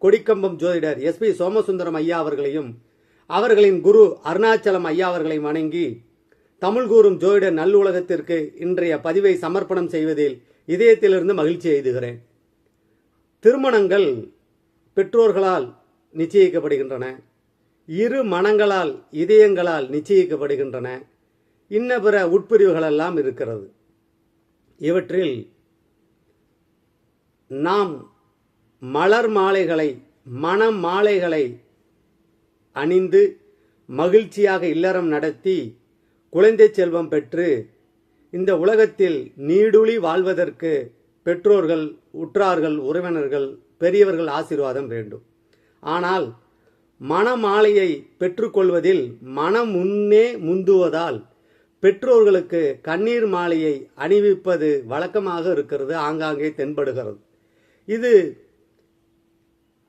கொடிக்கம்பம் ஜோதிடர் S B Somasundaram ஐயா அவர்களையும் அவர்களின் குரு அருணாச்சலம் ஐயா அவர்களையும் வணங்கி தமிழ் கூறும் ஜோதிட நல்லுலகத்திற்கு இன்றைய பதிவை சமர்ப்பணம் செய்வதில் இதயத்திலிருந்து மகிழ்ச்சி எய்துகிறேன். திருமணங்கள் பெற்றோர்களால் நிச்சயிக்கப்படுகின்றன. இரு மனங்களால் இதயங்களால் நிச்சயிக்கப்படுகின்றன. இன்ன பிற உட்பிரிவுகளெல்லாம் இருக்கிறது. இவற்றில் நாம் மலர் மாலைகளை மன மாலைகளை அணிந்து மகிழ்ச்சியாக இல்லறம் நடத்தி குழந்தை செல்வம் பெற்று இந்த உலகத்தில் நீடுழி வாழ்வதற்கு பெற்றோர்கள் உற்றார்கள் உறவினர்கள் பெரியவர்கள் ஆசீர்வாதம் வேண்டும். ஆனால் மணமாலையை பெற்றுக்கொள்வதில் மனம் முன்னே முந்துவதால் பெற்றோர்களுக்கு கண்ணீர் மாலையை அணிவிப்பது வழக்கமாக இருக்கிறது ஆங்காங்கே தென்படுகிறது. இது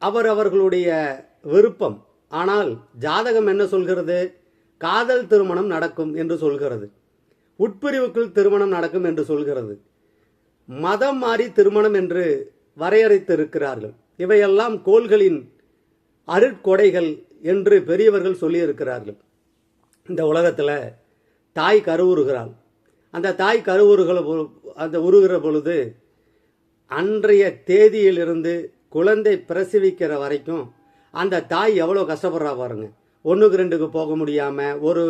அவரவர்களுடைய விருப்பம். ஆனால் ஜாதகம் என்ன சொல்கிறது? காதல் திருமணம் நடக்கும் என்று சொல்கிறது. உட்பிரிவுக்குள் திருமணம் நடக்கும் என்று சொல்கிறது. மதம் மாறி திருமணம் என்று வரையறைத்திருக்கிறார்கள். இவையெல்லாம் கோள்களின் அருட்கொடைகள் என்று பெரியவர்கள் சொல்லியிருக்கிறார்கள். இந்த உலகத்தில் தாய் கருவுறுகிறாள். அந்த தாய் கருவுறுகிற பொ- அந்த உருகிற பொழுது அன்றைய தேதியிலிருந்து குழந்தை பிரசவிக்கிற வரைக்கும் அந்த தாய் எவ்வளோ கஷ்டப்படுறா பாருங்க. ஒன்றுக்கு ரெண்டுக்கு போக முடியாமல் ஒரு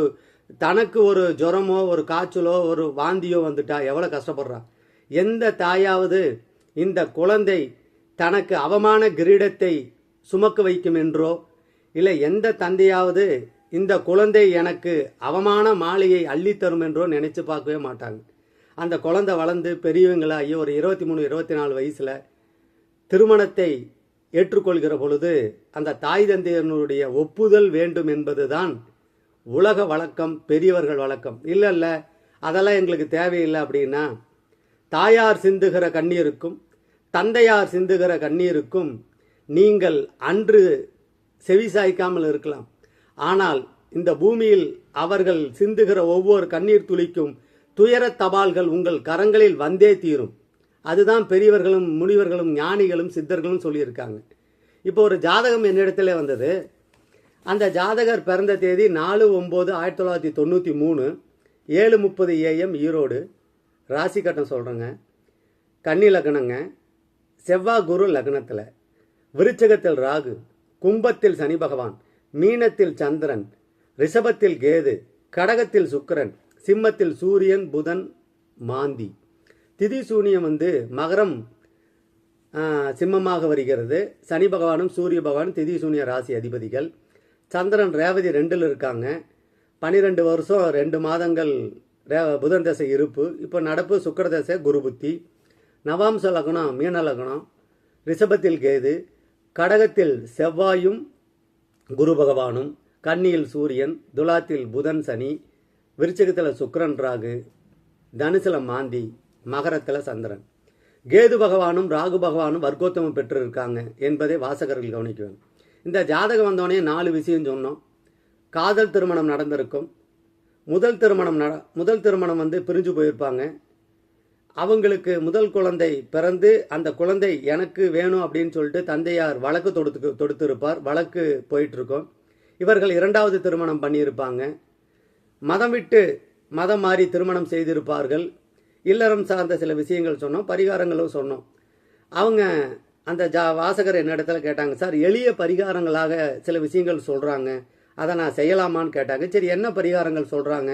தனக்கு ஒரு ஜுரமோ ஒரு காய்ச்சலோ ஒரு வாந்தியோ வந்துட்டா எவ்வளோ கஷ்டப்படுறா. எந்த தாயாவது இந்த குழந்தை தனக்கு அவமான கிரீடத்தை சுமக்க வைக்கும் என்றோ இல்லை எந்த தந்தையாவது இந்த குழந்தை எனக்கு அவமான மாலையை அள்ளித்தரும் என்றோ நினச்சி பார்க்கவே மாட்டாங்க. அந்த குழந்தை வளர்ந்து பெரியவங்களாகி ஒரு இருபத்தி மூணு இருபத்தி நாலு வயசில் திருமணத்தை ஏற்றுக்கொள்கிற பொழுது அந்த தாய் தந்தையனுடைய ஒப்புதல் வேண்டும் என்பதுதான் உலக வழக்கம் பெரியவர்கள் வழக்கம். இல்லை இல்லை. அதெல்லாம் எங்களுக்கு தேவையில்லை அப்படின்னா தாயார் சிந்துகிற கண்ணீருக்கும் தந்தையார் சிந்துகிற கண்ணீருக்கும் நீங்கள் அன்று செவிசாய்க்காமல் இருக்கலாம். ஆனால் இந்த பூமியில் அவர்கள் சிந்துகிற ஒவ்வொரு கண்ணீர் துளிக்கும் துயர தபால்கள் உங்கள் கரங்களில் வந்தே தீரும். அதுதான் பெரியவர்களும் முனிவர்களும் ஞானிகளும் சித்தர்களும் சொல்லியிருக்காங்க. இப்போ ஒரு ஜாதகம் என்னிடத்துல வந்தது. அந்த ஜாதகர் பிறந்த தேதி நாலு ஒம்பது ஆயிரத்தி தொள்ளாயிரத்தி தொண்ணூற்றி மூணு ஏழு முப்பது ஏஎம் ஈரோடு. ராசி கட்டம் சொல்கிறேங்க கன்னி லக்னங்க. செவ்வாய் குரு லக்னத்தில். விருச்சகத்தில் ராகு. கும்பத்தில் சனி பகவான். மீனத்தில் சந்திரன். ரிஷபத்தில் கேது. கடகத்தில் சுக்கிரன். சிம்மத்தில் சூரியன் புதன் மாந்தி. திதி சூனியம் வந்து மகரம் சிம்மமாக வருகிறது. சனி பகவானும் சூரிய பகவானும் திதி சூனிய ராசி அதிபதிகள். சந்திரன் ரேவதி ரெண்டில் இருக்காங்க. பன்னிரெண்டு வருஷம் ரெண்டு மாதங்கள் ரே புதன் தசை இருப்பு. இப்போ நடப்பு சுக்கர தசை குரு புத்தி. நவாம்ச லக்னம் மீன லக்னம். ரிஷபத்தில் கேது. கடகத்தில் செவ்வாயும் குரு பகவானும். கன்னியில் சூரியன் துலாத்தில் புதன் சனி. விருச்சகத்தில் சுக்கரன் ராகு. தனுசுல மாந்தி. மகரத்தில் சந்திரன். கேது பகவானும் ராகு பகவானும் வர்க்கோத்தமம் பெற்றிருக்காங்க என்பதை வாசகர்கள் கவனிக்க வேண்டும் இந்த ஜாதகம் வந்தோடனே நாலு விஷயம் சொன்னோம். காதல் திருமணம் நடந்திருக்கும். முதல் திருமணம் நட முதல் திருமணம் வந்து பிரிஞ்சு போயிருப்பாங்க. அவங்களுக்கு முதல் குழந்தை பிறந்து அந்த குழந்தை எனக்கு வேணும் அப்படின்னு சொல்லிட்டு தந்தையார் வழக்கு தொடுத்து தொடுத்திருப்பார். வழக்கு போயிட்டுருக்கோம். இவர்கள் இரண்டாவது திருமணம் பண்ணியிருப்பாங்க. மதம் விட்டு மதம் மாறி திருமணம் செய்திருப்பார்கள். இல்லறம் சார்ந்த சில விஷயங்கள் சொன்னோம் பரிகாரங்களும் சொன்னோம். அவங்க அந்த ஜா வாசகர் என்னிடத்துல கேட்டாங்க சார் எளிய பரிகாரங்களாக சில விஷயங்கள் சொல்கிறாங்க அதை நான் செய்யலாமான்னு கேட்டாங்க. சரி என்ன பரிகாரங்கள் சொல்கிறாங்க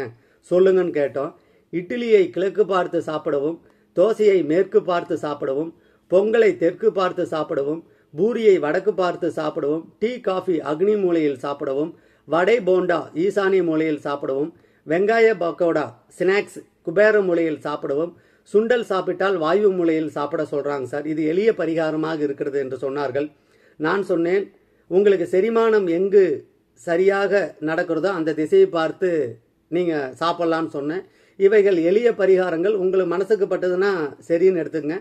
சொல்லுங்கன்னு கேட்டோம். இட்லியை கிழக்கு பார்த்து சாப்பிடவும் தோசையை மேற்கு பார்த்து சாப்பிடவும் பொங்கலை தெற்கு பார்த்து சாப்பிடவும் பூரியை வடக்கு பார்த்து சாப்பிடவும் டீ காஃபி அக்னி மூலையில் சாப்பிடவும் வடை போண்டா ஈசானிய மூலையில் சாப்பிடவும் வெங்காய பக்கோடா ஸ்நாக்ஸ் குபேர மூலையில் சாப்பிடவும். சுண்டல் சாப்பிட்டால் வாயு மூலையில் சாப்பிட சொல்றாங்க சார். இது எளிய பரிகாரமாக இருக்கிறது என்று சொன்னார்கள். நான் சொன்னேன் உங்களுக்கு செரிமானம் எங்கு சரியாக நடக்கிறதோ அந்த திசையை பார்த்து நீங்கள் சாப்பிட்லான்னு சொன்னேன். இவைகள் எளிய பரிகாரங்கள். உங்களுக்கு மனசுக்கு பட்டதுன்னா சரின்னு எடுத்துங்க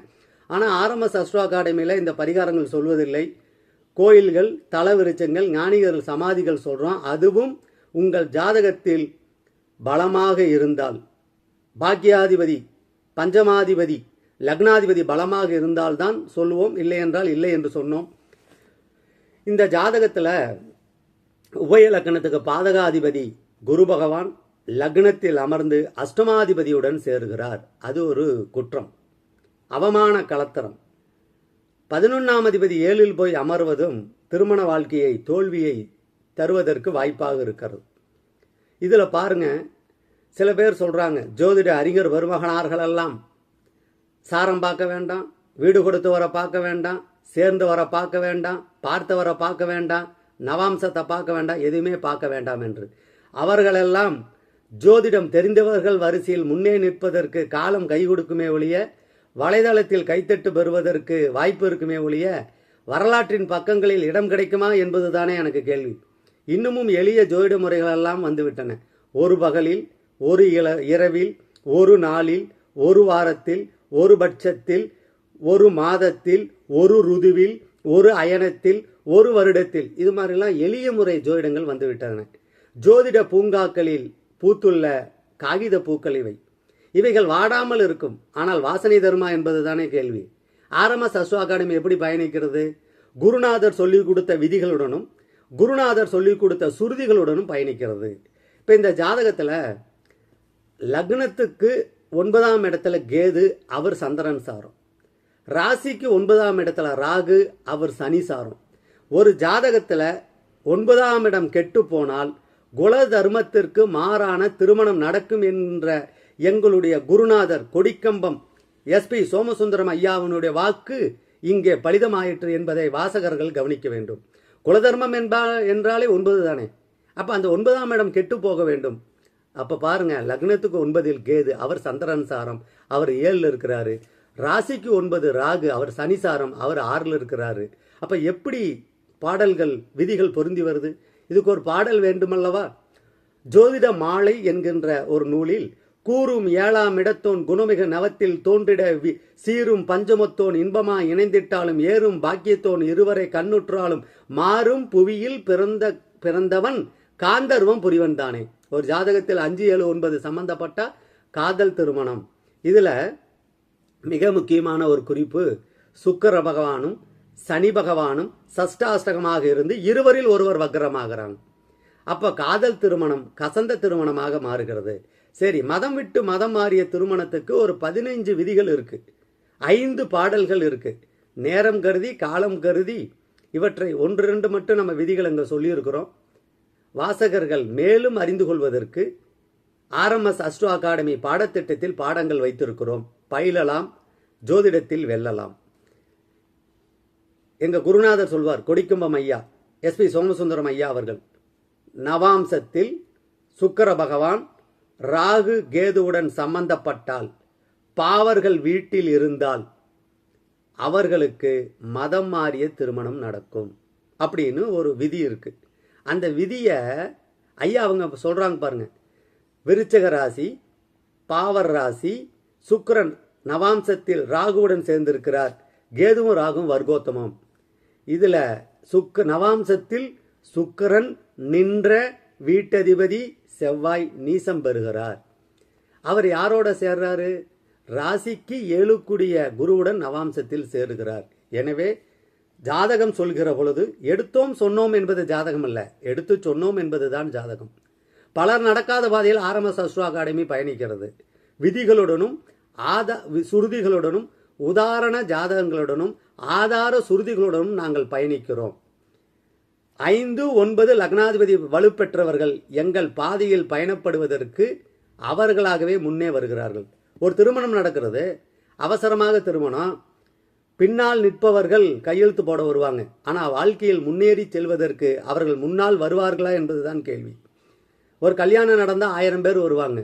ஆனால் ஆரம்ப சஸ்ட்ரோ அகாடமியில் இந்த பரிகாரங்கள் சொல்வதில்லை. கோயில்கள் தலவிருச்சங்கள் ஞானிகள் சமாதிகள் சொல்கிறோம் அதுவும் உங்கள் ஜாதகத்தில் பலமாக இருந்தால். பாக்கியாதிபதி பஞ்சமாதிபதி லக்னாதிபதி பலமாக இருந்தால்தான் சொல்லுவோம். இல்லை என்றால் இல்லை என்று சொன்னோம். இந்த ஜாதகத்தில் உபய லக்னத்துக்கு பாதகாதிபதி குரு பகவான் லக்னத்தில் அமர்ந்து அஷ்டமாதிபதியுடன் சேருகிறார். அது ஒரு குற்றம். அவமான கலத்தரம். பதினொன்றாம் அதிபதி ஏழில் போய் அமர்வதும் திருமண வாழ்க்கையை தோல்வியை தருவதற்கு வாய்ப்பாக இருக்கிறது. இதில் பாருங்கள் சில பேர் சொல்கிறாங்க ஜோதிட அறிஞர் வருமகனார்கள் எல்லாம் சாரம் பார்க்க வேண்டாம் வீடு கொடுத்து வர பார்க்க வேண்டாம் சேர்ந்து வர பார்க்க வேண்டாம் பார்த்தவரை பார்க்க வேண்டாம் நவாம்சத்தை பார்க்க வேண்டாம் எதுவுமே பார்க்க வேண்டாம் என்று. அவர்களெல்லாம் ஜோதிடம் தெரிந்தவர்கள் வரிசையில் முன்னே நிற்பதற்கு காலம் கை கொடுக்குமே ஒழிய வலைதளத்தில் கைத்தட்டு பெறுவதற்கு வாய்ப்பு இருக்குமே ஒழிய வரலாற்றின் பக்கங்களில் இடம் கிடைக்குமா என்பதுதானே எனக்கு கேள்வி. இன்னமும் எளிய ஜோதிட முறைகளெல்லாம் வந்துவிட்டன. ஒரு பகலில் ஒரு இள இரவில் ஒரு நாளில் ஒரு வாரத்தில் ஒரு பட்சத்தில் ஒரு மாதத்தில் ஒரு ருதுவில் ஒரு அயனத்தில் ஒரு வருடத்தில். இது மாதிரிலாம் எளிய முறை ஜோதிடங்கள் வந்துவிட்டன. ஜோதிட பூங்காக்களில் பூத்துள்ள காகித பூக்கள் இவை. இவைகள் வாடாமல் இருக்கும். ஆனால் வாசனை தருமா என்பதுதானே கேள்வி. ஆர்எம்எஸ் அஸ்வ அகாடமி எப்படி பயணிக்கிறது? குருநாதர் சொல்லிக் கொடுத்த விதிகளுடனும் குருநாதர் சொல்லிக் கொடுத்த சுருதிகளுடனும் பயணிக்கிறது. இப்போ இந்த ஜாதகத்தில் லக்னத்துக்கு ஒன்பதாம் இடத்துல கேது அவர் சந்திரன் சாரம். ராசிக்கு ஒன்பதாம் இடத்துல ராகு அவர் சனி சாரம். ஒரு ஜாதகத்தில் ஒன்பதாம் இடம் கெட்டு போனால் குல தர்மத்திற்கு மாறான திருமணம் நடக்கும் என்ற எங்களுடைய குருநாதர் கொடிக்கம்பம் எஸ்பி சோமசுந்தரம் ஐயாவினுடைய வாக்கு இங்கே பலிதமாயிற்று என்பதை வாசகர்கள் கவனிக்க வேண்டும். குலதர்மம் என்பா என்றாலே ஒன்பது தானே அப்போ அந்த ஒன்பதாம் இடம் கெட்டு போக வேண்டும். அப்போ பாருங்க லக்னத்துக்கு ஒன்பதில் கேது அவர் சந்திரன்சாரம் அவர் ஏழில் இருக்கிறாரு. ராசிக்கு ஒன்பது ராகு அவர் சனிசாரம் அவர் ஆறில் இருக்கிறாரு. அப்போ எப்படி பாடல்கள் விதிகள் பொருந்தி வருது? இதுக்கு ஒரு பாடல் வேண்டுமல்லவா? ஜோதிட மாலை என்கின்ற ஒரு நூலில் கூறும் ஏழாம் இடத்தோன் குணமிக நவத்தில் தோன்றிட வி- சீரும் பஞ்சமத்தோன் இன்பமா இணைந்திட்டாலும் ஏறும் பாக்கியத்தோன் இருவரை கண்ணுற்றாலும் மாறும் புவியில் பிறந்த பிறந்தவன் காந்தர்வம் புரிவன் தானே. ஒரு ஜாதகத்தில் அஞ்சு ஏழு ஒன்பது சம்பந்தப்பட்ட காதல் திருமணம். இதில் மிக முக்கியமான ஒரு குறிப்பு சுக்கர பகவானும் சனி பகவானும் சஷ்டாஷ்டகமாக இருந்து இருவரில் ஒருவர் வக்ரமாகிறாங்க. அப்போ காதல் திருமணம் கசந்த திருமணமாக மாறுகிறது. சரி மதம் விட்டு மதம் மாறிய திருமணத்துக்கு ஒரு பதினைஞ்சு விதிகள் இருக்கு. ஐந்து பாடல்கள் இருக்கு. நேரம் கருதி காலம் கருதி இவற்றை ஒன்று ரெண்டு மட்டும் நம்ம விதிகள் அங்கே சொல்லியிருக்கிறோம். வாசகர்கள் மேலும் அறிந்து கொள்வதற்கு ஆர்எம்எஸ் அஸ்ட்ரோ அகாடமி பாடத்திட்டத்தில் பாடங்கள் வைத்திருக்கிறோம். பயிலலாம் ஜோதிடத்தில் வெல்லலாம். எங்க குருநாதர் சொல்வார் கொடிக்கும்பம் ஐயா எஸ்பி சோமசுந்தரம் ஐயா அவர்கள் நவாம்சத்தில் சுக்கர பகவான் ராகு கேதுவுடன் சம்பந்தப்பட்டால் பாவர்கள் வீட்டில் இருந்தால் அவர்களுக்கு மதம் மாறிய திருமணம் நடக்கும். அப்படின்னு ஒரு விதி இருக்குது அந்த விதியை ஐயா அவங்க சொல்கிறாங்க பாருங்கள் விருச்சக ராசி பாவர் ராசி சுக்கரன் நவாம்சத்தில் ராகுவுடன் சேர்ந்திருக்கிறார். கேதுவும் ராகும் வர்க்கோத்தமம். இதில் சுக்க நவாம்சத்தில் சுக்கரன் நின்ற வீட்டதிபதி செவ்வாய் நீசம் பெறுகிறார். அவர் யாரோட சேர்றாரு? ராசிக்கு ஏழுக்குடிய குருவுடன் நவாம்சத்தில் சேருகிறார். எனவே ஜாதகம் சொல்கிற பொழுது எடுத்தோம் சொன்னோம் என்பது ஜாதகம் அல்ல. எடுத்து சொன்னோம் என்பதுதான் ஜாதகம். பலர் நடக்காத பாதையில் ஆர்எம்எஸ் அஸ்ட்ரோ அகாடமி பயணிக்கிறது. விதிகளுடனும் ஆதா வி- சுருதிகளுடனும் உதாரண ஜாதகங்களுடனும் ஆதார சுருதிகளுடனும் நாங்கள் பயணிக்கிறோம். ஐந்து ஒன்பது லக்னாதிபதி வலுப்பெற்றவர்கள் எங்கள் பாதையில் பயணப்படுவதற்கு அவர்களாகவே முன்னே வருகிறார்கள். ஒரு திருமணம் நடக்கிறது. அவசரமாக திருமணம். பின்னால் நிற்பவர்கள் கையெழுத்து போட வருவாங்க. ஆனால் வாழ்க்கையில் முன்னேறி செல்வதற்கு அவர்கள் முன்னால் வருவார்களா என்பதுதான் கேள்வி. ஒரு கல்யாணம் நடந்தால் ஆயிரம் பேர் வருவாங்க.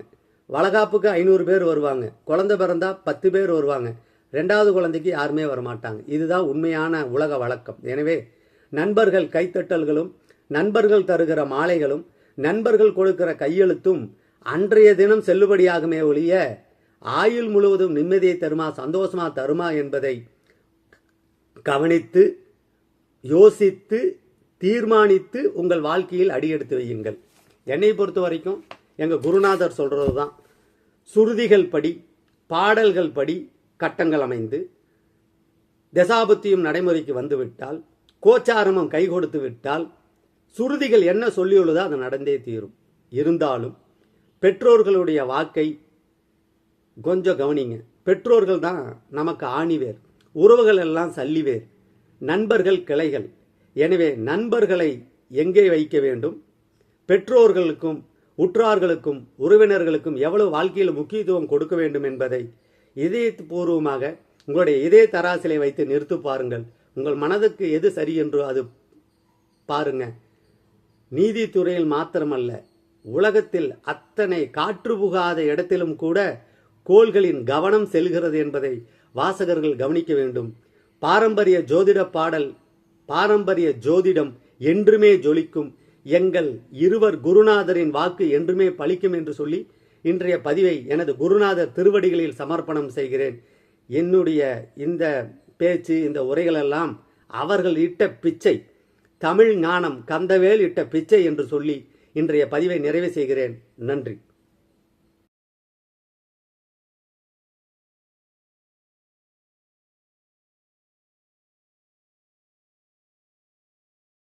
வளகாப்புக்கு ஐநூறு பேர் வருவாங்க. குழந்தை பிறந்தா பத்து பேர் வருவாங்க. ரெண்டாவது குழந்தைக்கு யாருமே வரமாட்டாங்க. இதுதான் உண்மையான உலக வழக்கம். எனவே நண்பர்கள் கைத்தட்டல்களும் நண்பர்கள் தருகிற மாலைகளும் நண்பர்கள் கொடுக்கிற கையெழுத்தும் அன்றைய தினம் செல்லுபடியாகுமே ஒழிய ஆயுள் முழுவதும் நிம்மதியை தருமா சந்தோஷமா தருமா என்பதை கவனித்து யோசித்து தீர்மானித்து உங்கள் வாழ்க்கையில் அடியெடுத்து வையுங்கள். என்னை பொறுத்த வரைக்கும் எங்கள் குருநாதர் சொல்கிறது தான் சுருதிகள் படி பாடல்கள் படி கட்டங்கள் அமைந்து தசாபத்தியும் நடைமுறைக்கு வந்துவிட்டால் கோச்சாரமும் கை கொடுத்து விட்டால் சுருதிகள் என்ன சொல்லியுள்ளதோ அது நடந்தே தீரும். இருந்தாலும் பெற்றோர்களுடைய வாக்கை கொஞ்சம் கவனிங்க. பெற்றோர்கள் தான் நமக்கு ஆணிவேர். உறவுகள் எல்லாம் சல்லிவேர். நண்பர்கள் கிளைகள். எனவே நண்பர்களை எங்கே வைக்க வேண்டும்? பெற்றோர்களுக்கும் உற்றார்களுக்கும் உறவினர்களுக்கும் எவ்வளவு வாழ்க்கையில் முக்கியத்துவம் கொடுக்க வேண்டும் என்பதை இதயபூர்வமாக உங்களுடைய இதய தராசிலை வைத்து நிறுத்து பாருங்கள். உங்கள் மனதுக்கு எது சரி என்று அது பாருங்க. நீதித்துறையில் மாத்திரமல்ல உலகத்தில் அத்தனை காற்று புகாத இடத்திலும் கூட கோள்களின் கவனம் செல்கிறது என்பதை வாசகர்கள் கவனிக்க வேண்டும். பாரம்பரிய ஜோதிட பாடல் பாரம்பரிய ஜோதிடம் என்றுமே ஜொலிக்கும். எங்கள் இருவர் குருநாதரின் வாக்கு என்றுமே பலிக்கும் என்று சொல்லி இன்றைய பதிவை எனது குருநாதர் திருவடிகளில் சமர்ப்பணம் செய்கிறேன். என்னுடைய இந்த பேச்சு இந்த உரைகளெல்லாம் அவர்கள் இட்ட பிச்சை தமிழ் ஞானம் கந்தவேல் இட்ட பிச்சை என்று சொல்லி இன்றைய பதிவை நிறைவு செய்கிறேன். நன்றி.